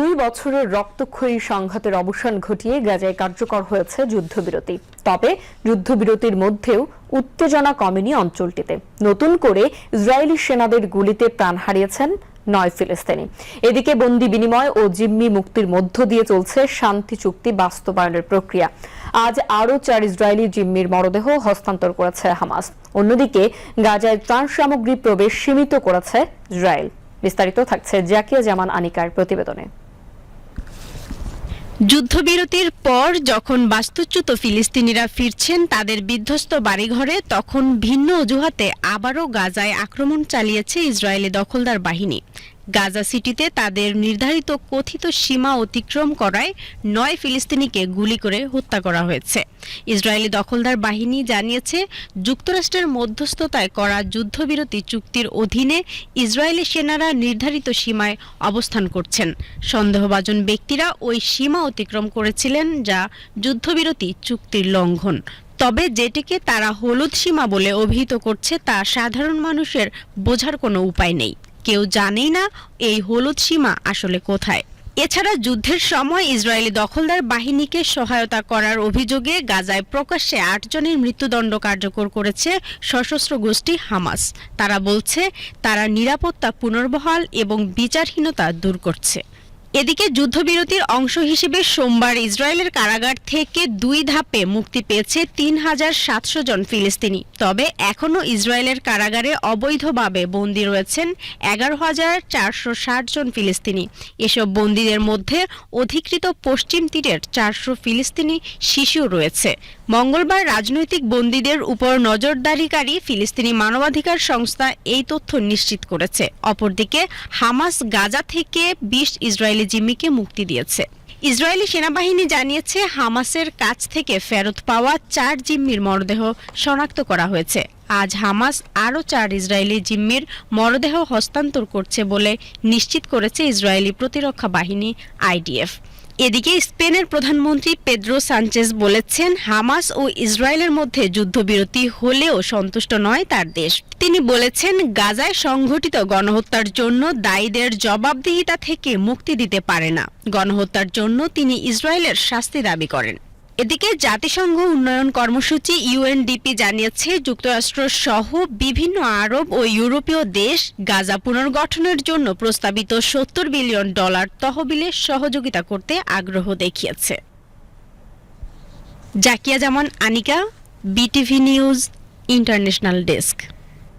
দুই বছরের রক্তক্ষয়ী সংঘাতের অবসান ঘটিয়ে গাজায় কার্যকর হয়েছে যুদ্ধবিরতি। তবে যুদ্ধবিরতির মধ্যেও উত্তেজনা কমেনি অঞ্চলটিতে। নতুন করে ইসরায়েলি সেনাদের গুলিতে প্রাণ হারিয়েছেন নয় ফিলিস্তিনি। এদিকে বন্দি বিনিময় ও জিম্মি মুক্তির মধ্য দিয়ে চলছে শান্তি চুক্তি বাস্তবায়নের প্রক্রিয়া। আজ আরও চার ইসরায়েলি জিম্মির মরদেহ হস্তান্তর করেছে হামাস। অন্যদিকে গাজায় ত্রাণ সামগ্রী প্রবেশ সীমিত করেছে ইসরায়েল। বিস্তারিত থাকছে জাকিয়া জামান আনিকার প্রতিবেদনে। যুদ্ধবিরতির পর যখন বাস্তুচ্যুত ফিলিস্তিনিরা ফিরছেন তাদের বিধ্বস্ত বাড়িঘরে, তখন ভিন্ন অজুহাতে আবারও গাজায় আক্রমণ চালিয়েছে ইসরায়েলি দখলদার বাহিনী। গাজা সিটিতে তাদের নির্ধারিত কথিত সীমা অতিক্রম করায় নয় ফিলিস্তিনিকে গুলি করে হত্যা করা হয়েছে। ইসরায়েলি দখলদার বাহিনী জানিয়েছে, যুক্তরাষ্ট্রের মধ্যস্থতায় করা যুদ্ধবিরতি চুক্তির অধীনে ইসরায়েলি সেনারা নির্ধারিত সীমায় অবস্থান করছেন। সন্দেহভাজন ব্যক্তিরা ওই সীমা অতিক্রম করেছিলেন যা যুদ্ধবিরতি চুক্তির লঙ্ঘন। তবে যেটিকে তারা হলুদ সীমা বলে অভিহিত করছে তা সাধারণ মানুষের বোঝার কোনো উপায় নেই। কেউ জানেই না এই হলুদ সীমা আসলে কোথায়। এছাড়া যুদ্ধের সময় ইসরায়েলি দখলদার বাহিনীকে সহায়তা করার অভিযোগে গাজায় প্রকাশ্যে আটজনের মৃত্যুদণ্ড কার্যকর করেছে সশস্ত্র গোষ্ঠী হামাস। তারা বলছে, তারা নিরাপত্তা পুনর্বহাল এবং বিচারহীনতা দূর করছে। এদিকে যুদ্ধবিরতির অংশ হিসেবে সোমবার ইসরায়েলের কারাগার থেকে দুই ধাপে মুক্তি পেয়েছে তিন হাজার সাতশো জন ফিলিস্তিনি। তবে এখনও ইসরায়েলের কারাগারে অবৈধভাবে বন্দী রয়েছেন এগারো হাজার চারশো ষাট জন ফিলিস্তিনি। এসব বন্দীদের মধ্যে অধিকৃত পশ্চিম তীরের চারশো ফিলিস্তিনি শিশু রয়েছে। মঙ্গলবার রাজনৈতিক বন্দীদের উপর নজরদারিকারী ফিলিস্তিনি মানবাধিকার সংস্থা এই তথ্য নিশ্চিত করেছে। অপরদিকে হামাস গাজা থেকে বিশ ইসরায়েলি জিম্মিকে মুক্তি দিয়েছে। ইসরায়েলি সেনাবাহিনী জানিয়েছে, হামাসের কাছ থেকে ফেরত পাওয়া চার জিম্মির মরদেহ শনাক্ত করা হয়েছে। আজ হামাস আরও চার ইসরায়েলি জিম্মির মরদেহ হস্তান্তর করছে বলে নিশ্চিত করেছে ইসরায়েলি প্রতিরক্ষা বাহিনী আইডিএফ। এদিকে স্পেনের প্রধানমন্ত্রী পেদ্রো সানচেজ বলেছেন, হামাস ও ইসরায়েলের মধ্যে যুদ্ধবিরতি হলেও সন্তুষ্ট নয় তার দেশ। তিনি বলেছেন, গাজায় সংঘটিত গণহত্যার জন্য দায়ীদের জবাবদিহিতা থেকে মুক্তি দিতে পারে না। গণহত্যার জন্য তিনি ইসরায়েলের শাস্তি দাবি করেন। এদিকে জাতিসংঘ উন্নয়ন কর্মসূচি ইউএনডিপি জানিয়েছে, যুক্তরাষ্ট্র সহ বিভিন্ন আরব ও ইউরোপীয় দেশ গাজা পুনর্গঠনের জন্য প্রস্তাবিত সত্তর বিলিয়ন ডলার তহবিলে সহযোগিতা করতে আগ্রহ দেখিয়েছে। Zakia Zaman, Anika, BTV news, international desk.